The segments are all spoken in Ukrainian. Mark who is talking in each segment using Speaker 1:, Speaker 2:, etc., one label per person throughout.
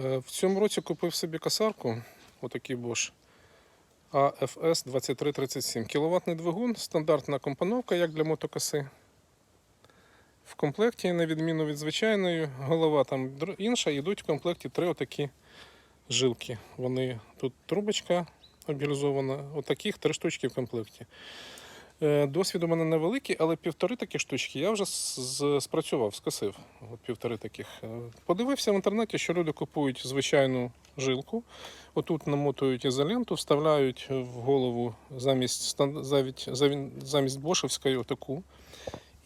Speaker 1: Е, В цьому році купив собі косарку, отакий Bosch AFS 2337. Кіловатний двигун, стандартна компоновка, як для мотокоси. В комплекті, на відміну від звичайної, голова там інша, йдуть в комплекті три отакі жилки. Вони тут трубочка обілізована, отаких три штучки в комплекті. Е, Досвід у мене невеликий, але півтори такі штучки я вже спрацював, скосив. От півтори таких. Е, Подивився в інтернеті, що люди купують звичайну жилку. Отут намотують ізоленту, вставляють в голову замість, замість, замість бошевської отаку.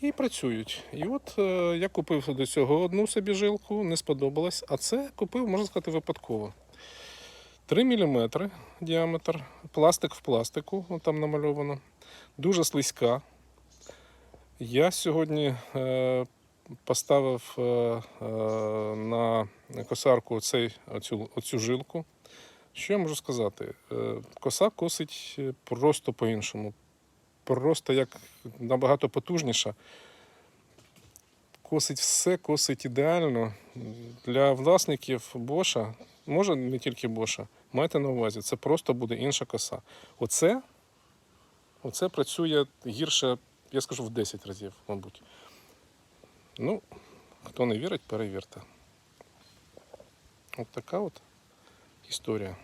Speaker 1: І працюють. І от е, я купив до цього одну собі жилку, не сподобалось, а це купив, можна сказати, випадково. 3 мм діаметр, пластик в пластику, там намальовано. Дуже слизька. Я сьогодні е, поставив е, е, на косарку оцей, оцю, оцю жилку. Що я можу сказати? Е, коса косить е, просто по-іншому. Просто як набагато потужніша. Косить все, косить ідеально. Для власників Боша, може не тільки Боша, майте на увазі, це просто буде інша коса. Оце Оце працює гірше, я скажу, в 10 разів, мабуть. Ну, хто не вірить, перевірте. От така от історія.